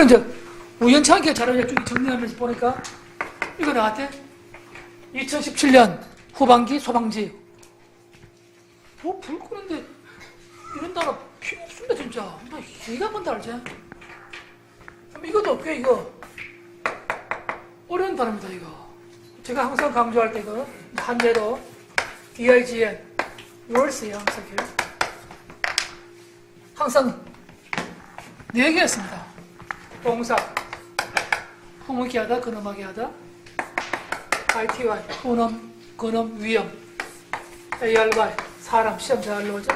그럼 이제 우연찮게 자료를 쭉 정리하면서 보니까 이거 나한테 2017년 후반기 소방지. 뭐불 끄는데 이런 단어 필요 없습니다 진짜. 나 기가 한번 달지? 그럼 이것도 꽤 이거? 어려운 단어입니다 이거. 제가 항상 강조할 때 이거 한대로 DIGN 월스에 항상 항상 네 개였습니다 동사. 허무기 하다 근엄하게 하다? ITY 근엄 근엄 위험 ARY 사람 시험 잘 나오죠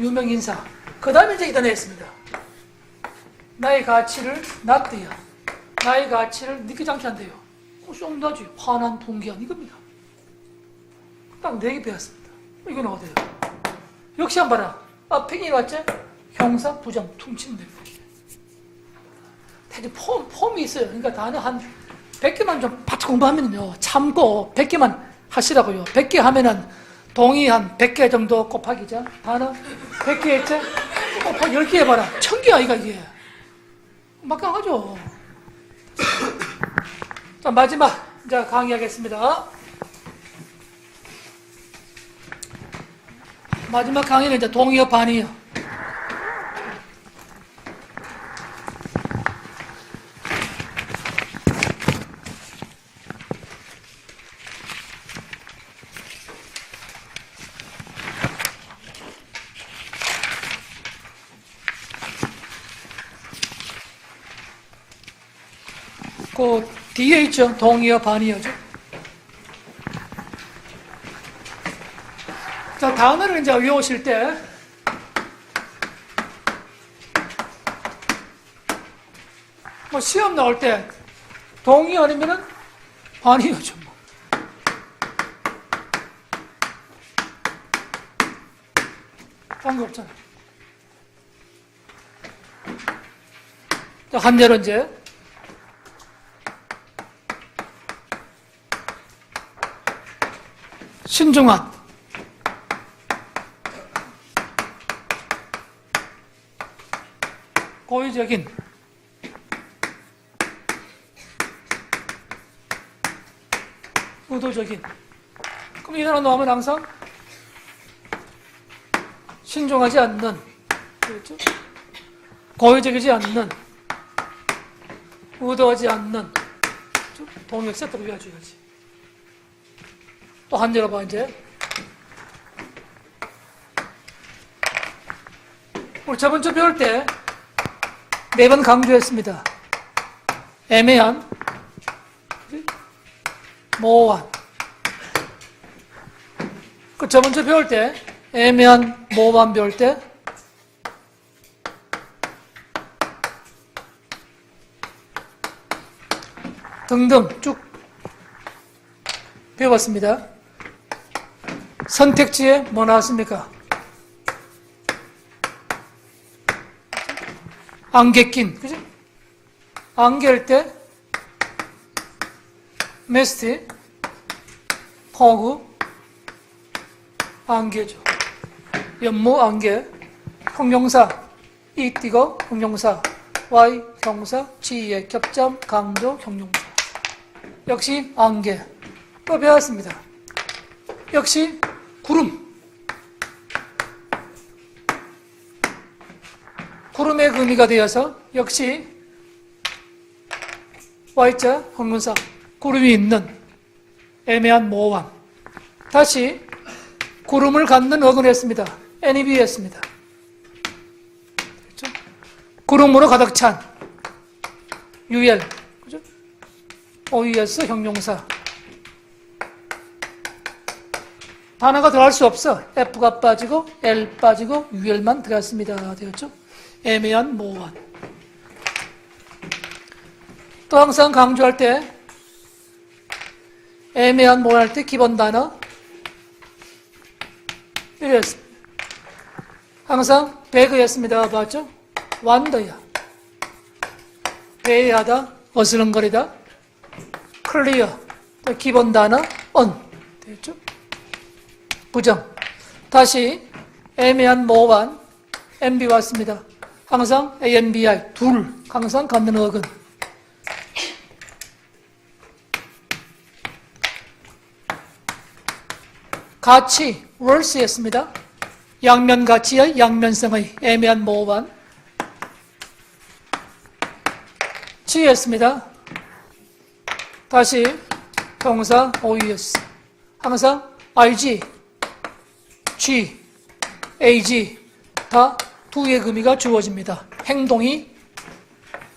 유명 인사. 그 다음에 이제 이단에 했습니다. 나의 가치를 낮대야 나의 가치를 느끼지 않게 한대요. 어, 썸나지 화난 분기한 이겁니다. 딱 네 개 배웠습니다. 이건 어때요? 역시 한 봐라. 앞에 이 왔죠 형사 부정 퉁치면 됩니다 대체 폼, 폼이 있어요. 그러니까 단어 한 100개만 좀 바짝 공부하면요 참고 100개만 하시라고요. 100개 하면은 동의 한 100개 정도 곱하기죠. 단어 100개 했죠? 곱하기 10개 해봐라. 1000개 아이가 이게. 막강하죠. 자 마지막 이제 강의하겠습니다. 마지막 강의는 이제 동의어 반의어 그 뒤에 있죠. 동의어 반의어죠. 자, 단어를 이제 외우실 때 뭐 시험 나올 때 동의 아니면은 반의어죠. 뭐. 딴거 없잖아. 자, 한 예로 이제 신중한 고의적인. 의도적인. 그럼 이 단어 나오면 항상 신중하지 않는. 그렇죠? 고의적이지 않는. 의도하지 않는. 그렇죠? 동역 세트로 외워줘야지 또한 열어봐 이제. 우리 저번 주 배울 때 매번 강조했습니다. 애매한 모호한. 그 저번 주 배울 때 애매한 모호한 배울 때 등등 쭉 배워봤습니다. 선택지에 뭐 나왔습니까? 안개 낀, 그죠? 안개일 때, 메스티, 허구, 안개죠. 연모 안개, 형용사, 이 띄고 형용사, y 형사, 지의 겹점, 강조, 형용사. 역시 안개. 또 배웠습니다. 역시 구름. 구름의 의미가 되어서 역시 Y자 형문사 구름이 있는 애매한 모호함. 다시 구름을 갖는 어근했습니다. NEB였습니다. 그렇죠? 구름으로 가득 찬 UL. 그죠? OES 형용사. 단어가 들어갈 수 없어. F가 빠지고 L 빠지고 UL만 들어갔습니다. 되었죠? 애매한 모호한. 또 항상 강조할 때 애매한 모호할 때 기본 단어. 항상 배그였습니다. 봤죠? 완더야. 배회하다, 어슬렁거리다, 클리어, 또 기본 단어 on. 되겠죠? 부정. 다시 애매한 모호한 MB 왔습니다. 항상 ANBI 둘 항상 갖는 어근 가치 월스였습니다. 양면 가치의 양면성의 애매한 모호한 G였습니다. 다시 동사 OES 항상 RG, G, AG 다 두 개의 의미가 주어집니다. 행동이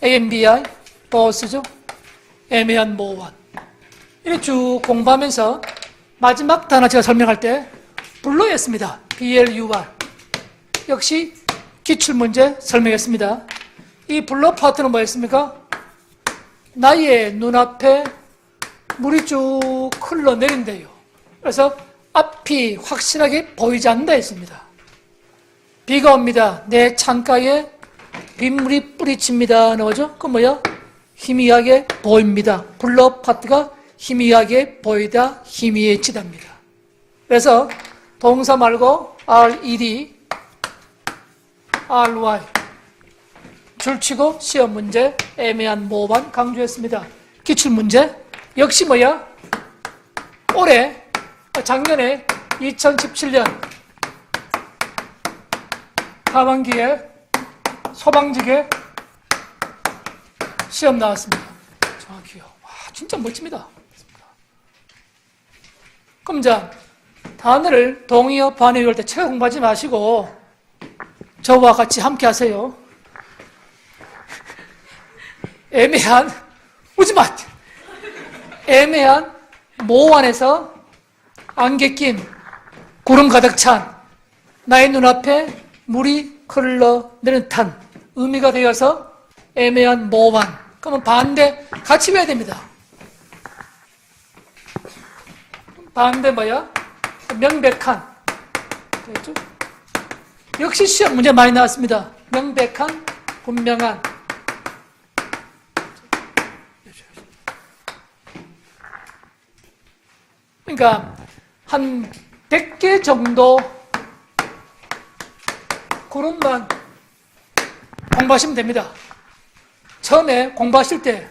AMBI 버스죠. 애매한 모호한 이렇게 쭉 공부하면서 마지막 단어 제가 설명할 때 블루였습니다. BLUR 역시 기출문제 설명했습니다. 이 블루 파트는 뭐였습니까? 나의 눈앞에 물이 쭉 흘러내린대요. 그래서 앞이 확실하게 보이지 않는다 했습니다. 비가 옵니다. 내 창가에 빗물이 뿌리칩니다. 나오죠? 그 뭐야? 희미하게 보입니다. 블러 파트가 희미하게 보이다, 희미해지답니다. 그래서 동사 말고 RED, RY 줄치고 시험 문제 애매한 모호만 강조했습니다. 기출 문제 역시 뭐야? 올해 작년에 2017년 하반기에 소방직에 시험 나왔습니다. 정확히요. 와, 진짜 멋집니다. 그럼 자, 단어를 동의어, 반의어 할때 제가 공부하지 마시고 저와 같이 함께 하세요. 애매한, 오지 마! 애매한 모호 안에서 안개 낀 구름 가득 찬 나의 눈앞에 물이 흘러내는 탄 의미가 되어서 애매한 모호한 그러면 반대 같이 외야 됩니다. 반대 뭐야? 명백한 됐죠? 역시 시험 문제 많이 나왔습니다. 명백한, 분명한 그러니까 한 100개 정도 그런만 공부하시면 됩니다. 처음에 공부하실 때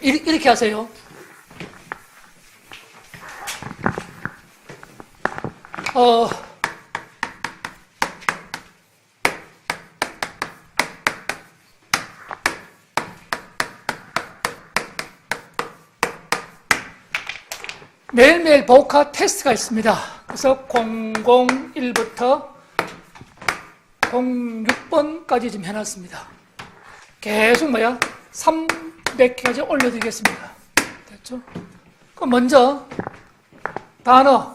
이렇게 하세요. 어, 매일매일 복화 테스트가 있습니다. 그래서 001부터 06번까지 지금 해놨습니다. 계속 뭐야? 300개까지 올려드리겠습니다. 됐죠? 그럼 먼저 단어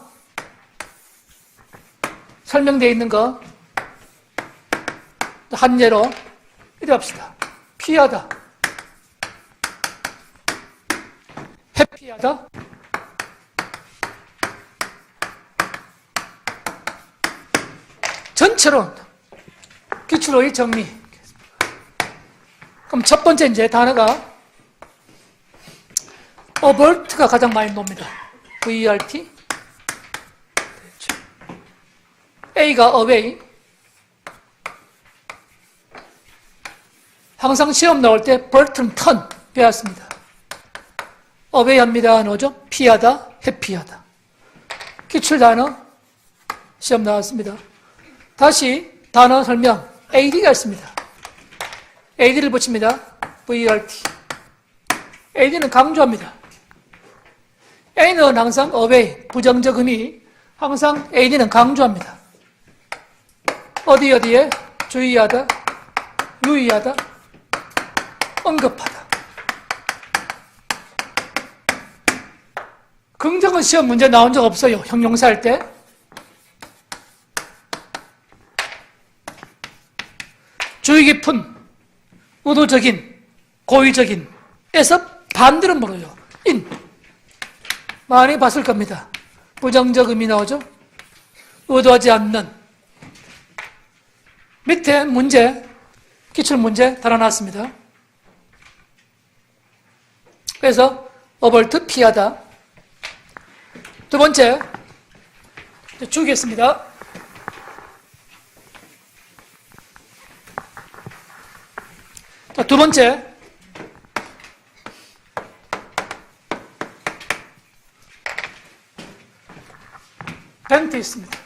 설명되어 있는 거 한 예로 이래 합시다. 피하다. 해피하다. 전체로 기출로의 정리. 그럼 첫 번째 이제 단어가 avert가 가장 많이 놉니다. VRT. 그렇죠. A가 away. 항상 시험 나올 때 버튼 턴 배웠습니다. away 합니다. 뭐죠? 피하다, 회피하다. 기출 단어 시험 나왔습니다. 다시 단어 설명 AD가 있습니다. AD를 붙입니다. VRT. AD는 강조합니다. A는 항상 obey, 부정적 의미, 항상 AD는 강조합니다. 어디 어디에 주의하다, 유의하다, 언급하다. 긍정은 시험 문제 나온 적 없어요. 형용사 할 때. 주의 깊은, 의도적인, 고의적인, 에서 반대로 물어요. 인. 많이 봤을 겁니다. 부정적 의미 나오죠? 의도하지 않는. 밑에 문제, 기출 문제 달아놨습니다. 그래서 어벌트 피하다. 두 번째, 주겠습니다. 두 번째. 벤트 있습니다.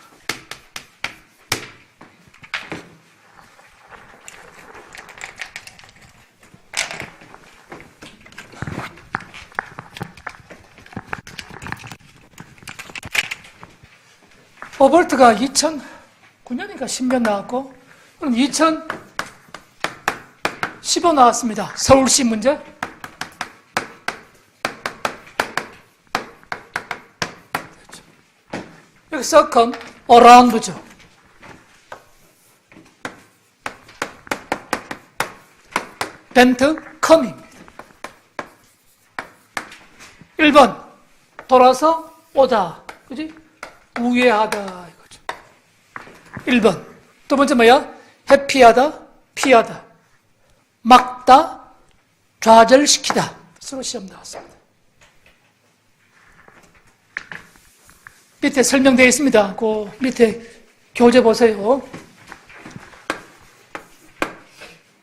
오볼트가 2009년인가 10년 나왔고, 그럼 2015 나왔습니다. 서울시 문제. 여기 서컴, 어라운드죠. 벤트, 컴입니다. 1번, 돌아서 오다. 그지? 우회하다. 이거죠. 1번. 두 번째 뭐야? 회피하다, 피하다. 막다, 좌절시키다. 서로 시험 나왔습니다. 밑에 설명되어 있습니다. 그 밑에 교재 보세요.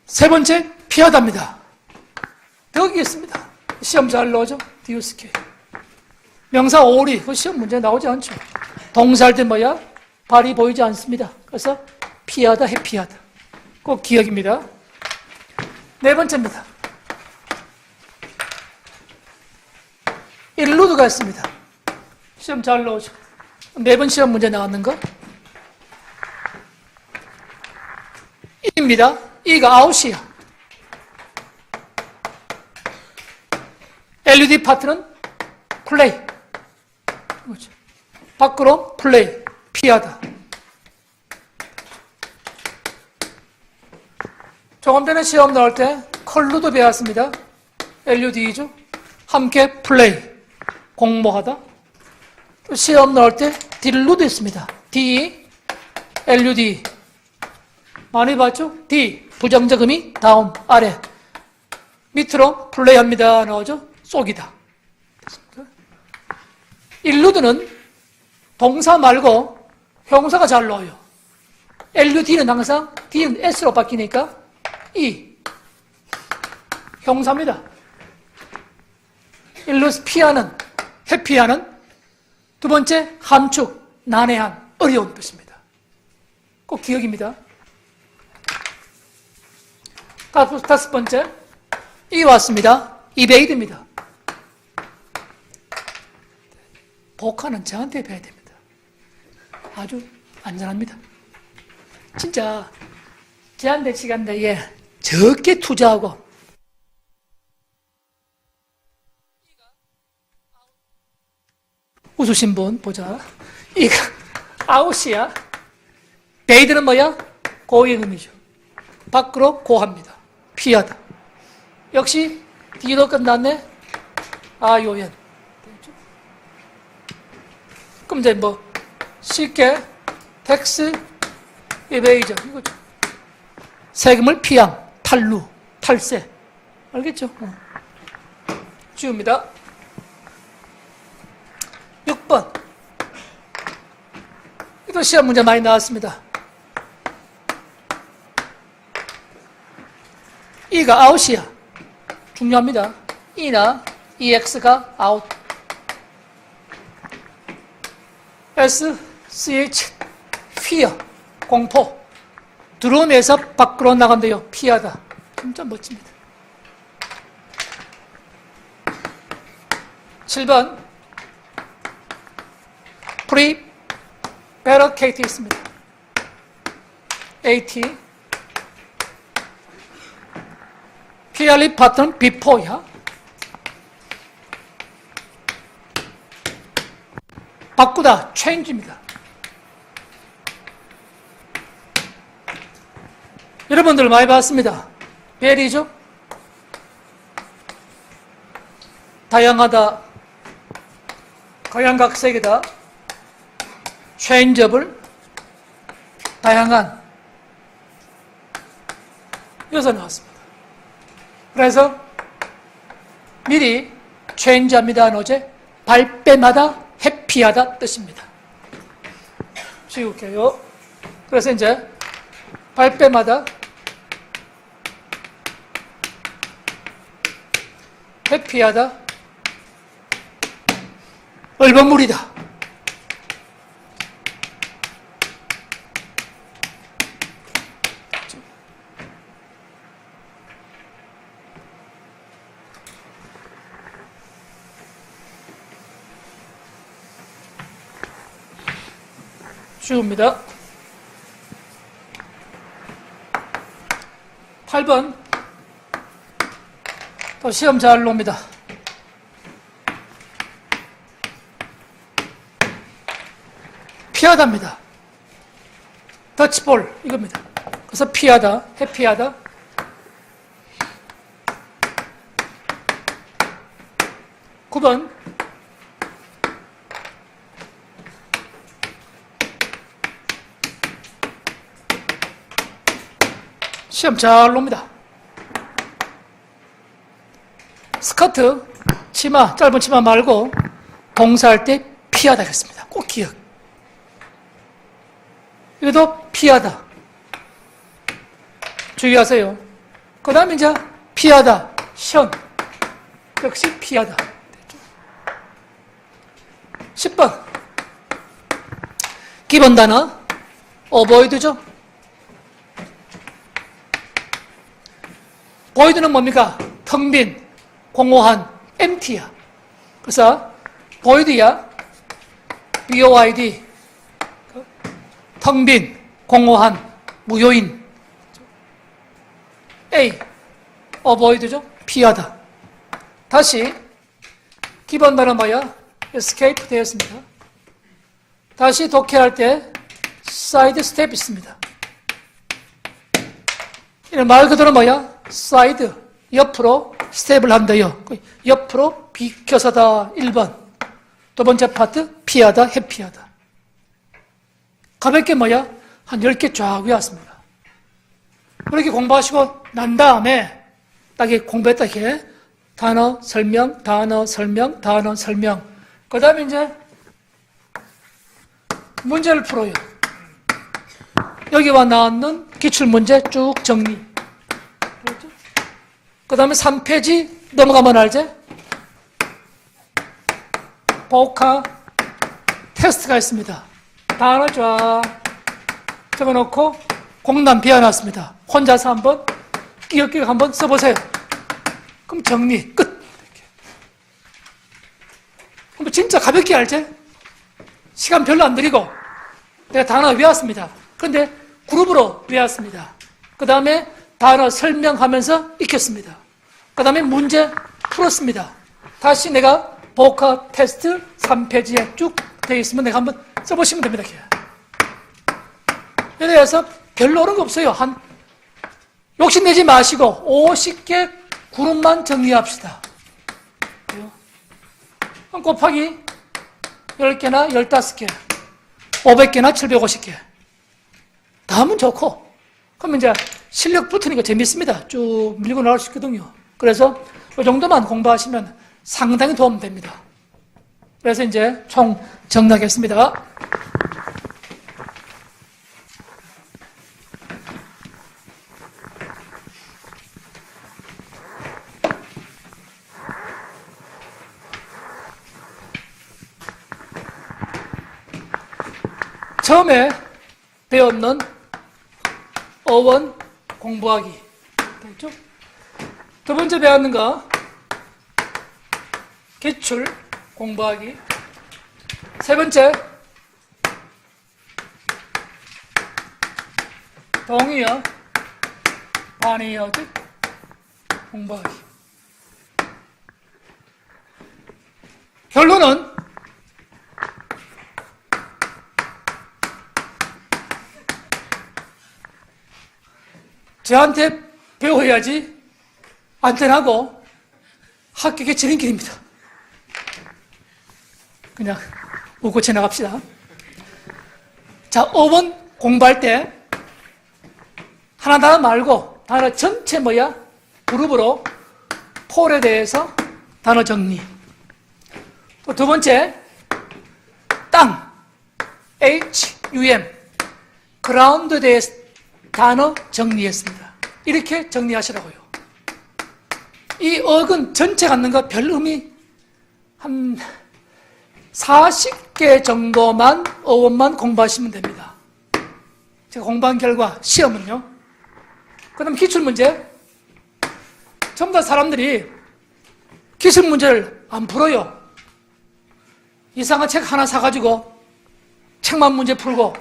세 번째, 피하다입니다. 여기 있습니다. 시험 잘 나오죠? 디우스케. 명사 오리, 그 시험 문제 나오지 않죠. 동사할 때 뭐야? 발이 보이지 않습니다. 그래서 피하다, 해피하다. 꼭 기억입니다. 네 번째입니다. 일루드가 있습니다. 시험 잘 나오죠. 매번 시험 문제 나왔는 거? 입니다. 이가 아웃이야. LED 파트는 플레이. 그렇죠. 밖으로 플레이. 피하다. 조금 전에 시험 나올 때 컬러도 배웠습니다. LUD죠. 함께 플레이. 공모하다. 또 시험 나올 때 딜로도 있습니다. D, LUD. 많이 봤죠? D. 부정적 의미 다음, 아래. 밑으로 플레이합니다. 나오죠? 쏘기다. 일루드는 동사 말고 형사가 잘 나와요. LUD는 항상 D는 S로 바뀌니까 E. 형사입니다. 일루스 피하는, 회피하는 두 번째, 함축, 난해한, 어려운 뜻입니다. 꼭 기억입니다. 다섯, 다섯 번째, 이 왔습니다. 이베이드입니다. 복화는 저한테 배워야 됩니다. 아주 안전합니다. 진짜 제한된 시간 내에 적게 투자하고 웃으신 분 보자. 이거 아웃이야. 베이드는 뭐야? 고의 의미죠. 밖으로 고합니다. 피하다. 역시 뒤로 끝났네. 아요연. 그럼 이제 뭐 쉽게 텍스 이베이저 이거죠. 세금을 피함, 탈루, 탈세. 알겠죠? 어. 지웁니다. 6번. 이도 시험 문제 많이 나왔습니다. 이가 아웃이야. 중요합니다. 이나 EX가 아웃. S, CH, fear, 공포. 드론에서 밖으로 나간대요. 피하다. 진짜 멋집니다. 7번. 프리 베러케이트 있습니다. AT PR리 파트는 비포야. 바꾸다, change입니다. 여러분들 많이 봤습니다. 벨이죠? 다양하다, 가양각색이다, changeable, 다양한, 여기서 나왔습니다. 그래서 미리 change합니다. 어제 발뺌하다, 해피하다 뜻입니다. 지울게요. 그래서 이제 발뺌하다 회피하다, 얼버무리다. 쉬웁니다. 8번. 또 시험 잘 놉니다. 피하다입니다. 터치볼 이겁니다. 그래서 피하다, 해피하다. 구번 시험 잘 놉니다. 스커트, 치마, 짧은 치마 말고 동사할 때 피하다 했습니다. 꼭 기억. 이것도 피하다. 주의하세요. 그 다음에 이제 피하다, 션. 역시 피하다. 10번. 기본 단어, 어보이드죠? 보이드는 뭡니까? 텅 빈, 공허한, empty야. 그래서 보이드야, boid, 텅 빈, 공허한, 무효인. A, avoid죠? 피하다. 다시 기본 단어 뭐야? escape 되었습니다. 다시 독해할 때 side step 있습니다. 이는 말 그대로 뭐야? 사이드, 옆으로 스텝을 한다요. 그 옆으로 비켜서다 1번. 두 번째 파트 피하다, 회피하다. 가볍게 뭐야? 한 10개 쫙 외웠습니다. 그렇게 공부하시고 난 다음에 딱 공부했다 이렇게 단어 설명, 단어 설명, 단어 설명. 그 다음에 이제 문제를 풀어요. 여기와 나왔는 기출문제 쭉 정리. 그 다음에 3페이지 넘어가면 알지? 복화 테스트가 있습니다. 단어 쫙 적어놓고 공단 비워놨습니다. 혼자서 한번 끼역끼역 한번 써보세요. 그럼 정리 끝. 그럼 진짜 가볍게 알지? 시간 별로 안 들이고 내가 단어 외웠습니다. 그런데 그룹으로 외웠습니다. 그 다음에 단어 설명하면서 익혔습니다. 그 다음에 문제 풀었습니다. 다시 내가 복화 테스트 3페이지에 쭉 되어 있으면 내가 한번 써보시면 됩니다. 예를 들어서 별로 어려운 거 없어요. 한 욕심내지 마시고 50개 그룹만 정리합시다. 곱하기 10개나 15개, 500개나 750개. 다음은 좋고, 그럼 이제 실력 붙으니까 재밌습니다. 쭉 밀고 나갈 수 있거든요. 그래서 이 정도만 공부하시면 상당히 도움됩니다. 그래서 이제 총 정리하겠습니다. 처음에 배웠는 어원 공부하기. 됐죠? 두 번째 배웠는 거, 기출 공부하기. 세 번째, 동의어, 반의어 즉 공부하기. 결론은 저한테 배워야지 안전하고 합격에 지름길입니다. 그냥 웃고 지나갑시다. 자, 5번 공부할 때 하나 단어 말고 단어 전체 뭐야? 그룹으로 폴에 대해서 단어 정리. 또 두 번째, 땅, H-U-M, 그라운드에 대해서 단어 정리했습니다. 이렇게 정리하시라고요. 이 어근 전체 갖는 거 별 의미 한 40개 정도만 어원만 공부하시면 됩니다. 제가 공부한 결과 시험은요. 그 다음 기출문제. 전부 다 사람들이 기출문제를 안 풀어요. 이상한 책 하나 사가지고 책만 문제 풀고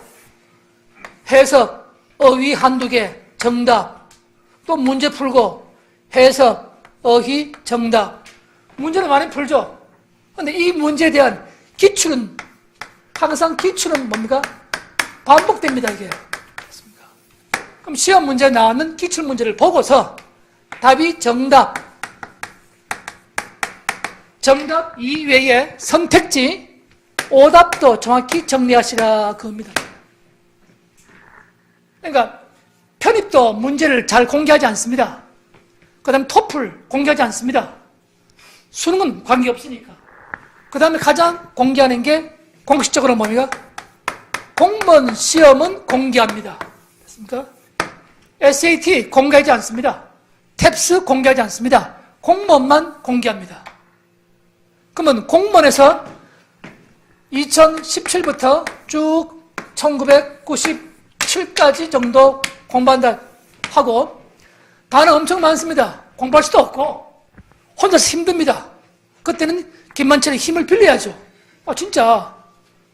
해석, 어휘 한두 개, 정답, 또 문제 풀고 해석, 어휘, 정답. 문제를 많이 풀죠. 근데 이 문제에 대한 기출은 항상 기출은 뭡니까? 반복됩니다, 이게. 그렇습니까? 그럼 시험 문제 나오는 기출 문제를 보고서 답이 정답, 정답 이외에 선택지, 오답도 정확히 정리하시라 그겁니다. 그러니까 편입도 문제를 잘 공개하지 않습니다. 그 다음에 토플 공개하지 않습니다. 수능은 관계없으니까. 그 다음에 가장 공개하는 게 공식적으로 뭡니까? 공무원 시험은 공개합니다. 됐습니까? SAT 공개하지 않습니다. 탭스 공개하지 않습니다. 공무원만 공개합니다. 그러면 공무원에서 2017부터 쭉 1997까지 정도 공부한다 하고 단어 엄청 많습니다. 공부할 수도 없고 혼자서 힘듭니다. 그때는 김만철의 힘을 빌려야죠. 아 진짜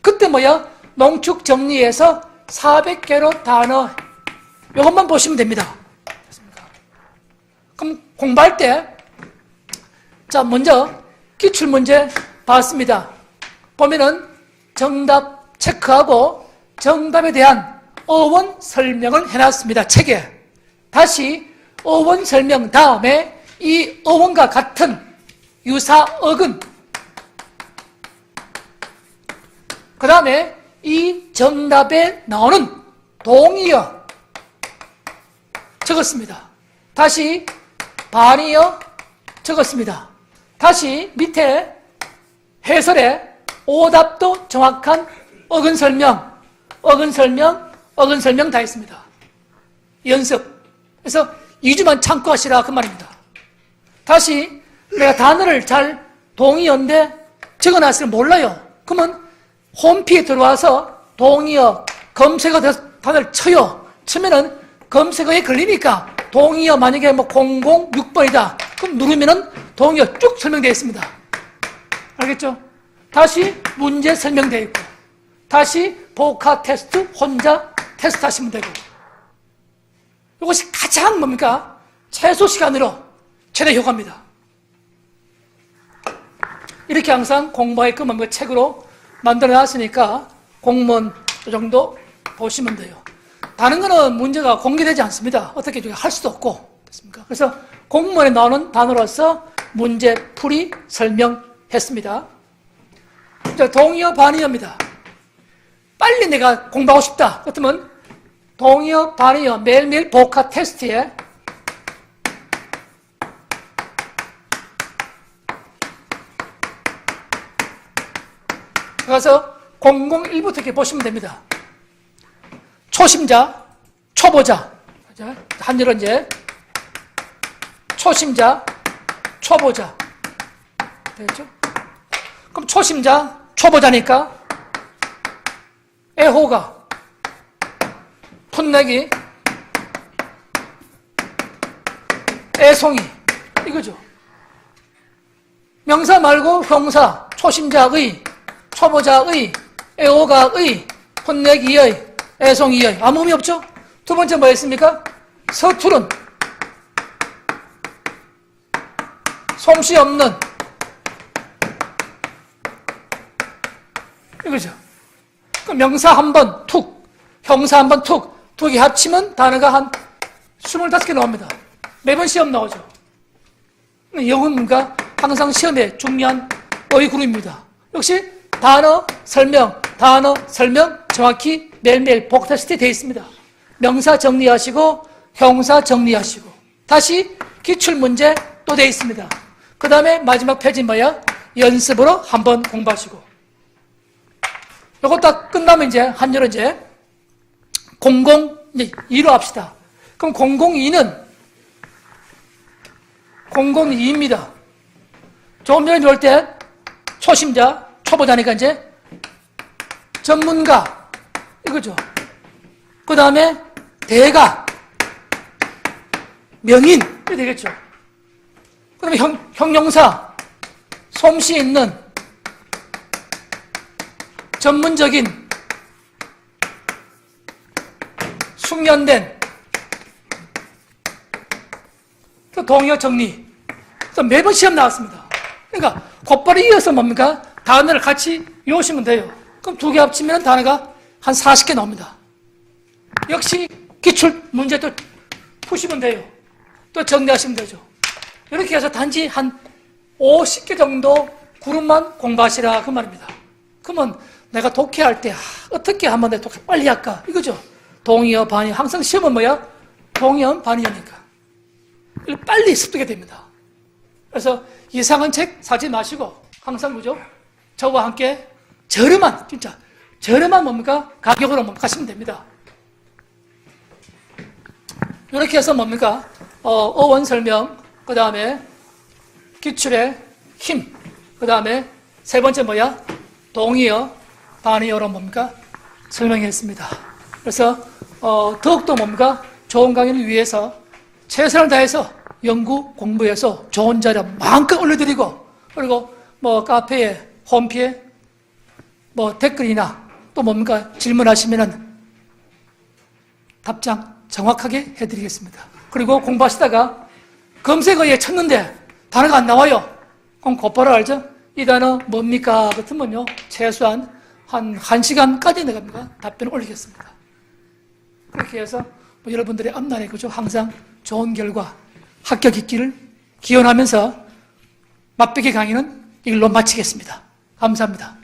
그때 뭐야 농축 정리해서 400개로 단어 이것만 보시면 됩니다. 그럼 공부할 때 자 먼저 기출 문제 봤습니다. 보면은 정답 체크하고 정답에 대한 어원 설명을 해놨습니다. 책에. 다시 어원 설명 다음에 이 어원과 같은 유사 어근. 그 다음에 이 정답에 나오는 동의어 적었습니다. 다시 반의어 적었습니다. 다시 밑에 해설에 오답도 정확한 어근 설명, 어근 설명, 어근 설명 다 했습니다. 연습. 그래서 2주만 참고 하시라 그 말입니다. 다시 내가 단어를 잘 동의어인데 적어놨으면 몰라요. 그러면 홈피에 들어와서 동의어 검색어 단어를 쳐요. 치면은 검색어에 걸리니까 동의어 만약에 뭐 006번이다. 그럼 누르면은 동의어 쭉 설명되어 있습니다. 알겠죠? 다시 문제 설명되어 있고 다시 복화 테스트 혼자 테스트 하시면 되고 이것이 가장 뭡니까? 최소 시간으로 최대 효과입니다. 이렇게 항상 공부하게끔 뭐 책으로 만들어 놨으니까 공무원 이 정도 보시면 돼요. 다른 거는 문제가 공개되지 않습니다. 어떻게 할 수도 없고. 됐습니까? 그래서 공무원에 나오는 단어로서 문제 풀이 설명했습니다. 자, 동의어 반의어입니다. 빨리 내가 공부하고 싶다. 그렇다면 동의어 반의어 매일매일 복화 테스트에 가서 001부터 이렇게 보시면 됩니다. 초심자, 초보자. 한일은 이제 초심자, 초보자. 되겠죠? 그럼 초심자, 초보자니까 애호가, 풋내기, 애송이 이거죠. 명사 말고 형사, 초심자의, 초보자의, 애호가의, 풋내기의, 애송이의 아무 의미 없죠? 두 번째 뭐였습니까? 서투른, 솜씨 없는 이거죠. 그 명사 한 번 툭, 형사 한 번 툭, 두개 합치면 단어가 한 25개 나옵니다. 매번 시험 나오죠. 영어문과 항상 시험에 중요한 어휘 그룹입니다. 역시 단어 설명, 단어 설명 정확히 매일매일 복 테스트 되어 있습니다. 명사 정리하시고 형사 정리하시고 다시 기출문제 또 되어 있습니다. 그 다음에 마지막 페이지 뭐야? 연습으로 한번 공부하시고 이거 딱 끝나면 이제 한여름 이제 00 이제 2로 합시다. 그럼 002는 002입니다. 조금 전에 배울 때 초심자, 초보자니까 이제 전문가 이거죠. 그 다음에 대가, 명인 이렇게 되겠죠. 그러면 형, 형용사, 솜씨 있는 전문적인 숙련된 그 동요 정리. 그래서 매번 시험 나왔습니다. 그러니까 곧바로 이어서 뭡니까? 단어를 같이 외우시면 돼요. 그럼 두 개 합치면 단어가 한 40개 나옵니다. 역시 기출 문제 또 푸시면 돼요. 또 정리하시면 되죠. 이렇게 해서 단지 한 50개 정도 그룹만 공부하시라 그 말입니다. 그러면 내가 독해할 때 아, 어떻게 하면 내 독해 빨리 할까? 이거죠. 동의어, 반의어. 항상 시험은 뭐야? 동의어, 반의어니까. 빨리 습득이 됩니다. 그래서 이상한 책 사지 마시고 항상 뭐죠? 저와 함께 저렴한 진짜 저렴한 뭡니까? 가격으로? 가시면 됩니다. 이렇게 해서 뭡니까? 어, 어원 설명, 그 다음에 기출의 힘, 그 다음에 세 번째 뭐야? 동의어, 반의어로 뭡니까? 설명했습니다. 그래서 어, 더욱더 뭡니까? 좋은 강의를 위해서 최선을 다해서 연구 공부해서 좋은 자료 마음껏 올려드리고 그리고 뭐 카페에 홈피에 뭐 댓글이나 또 뭡니까 질문하시면은 답장 정확하게 해드리겠습니다. 그리고 공부하시다가 검색어에 쳤는데 단어가 안 나와요. 그럼 곧바로 알죠? 이 단어 뭡니까? 같으면요 최소한 한 1시간까지 내가? 답변을 올리겠습니다. 그렇게 해서 뭐 여러분들의 앞날에 그죠 항상 좋은 결과 합격 있기를 기원하면서 맛배기 강의는 이걸로 마치겠습니다. 감사합니다.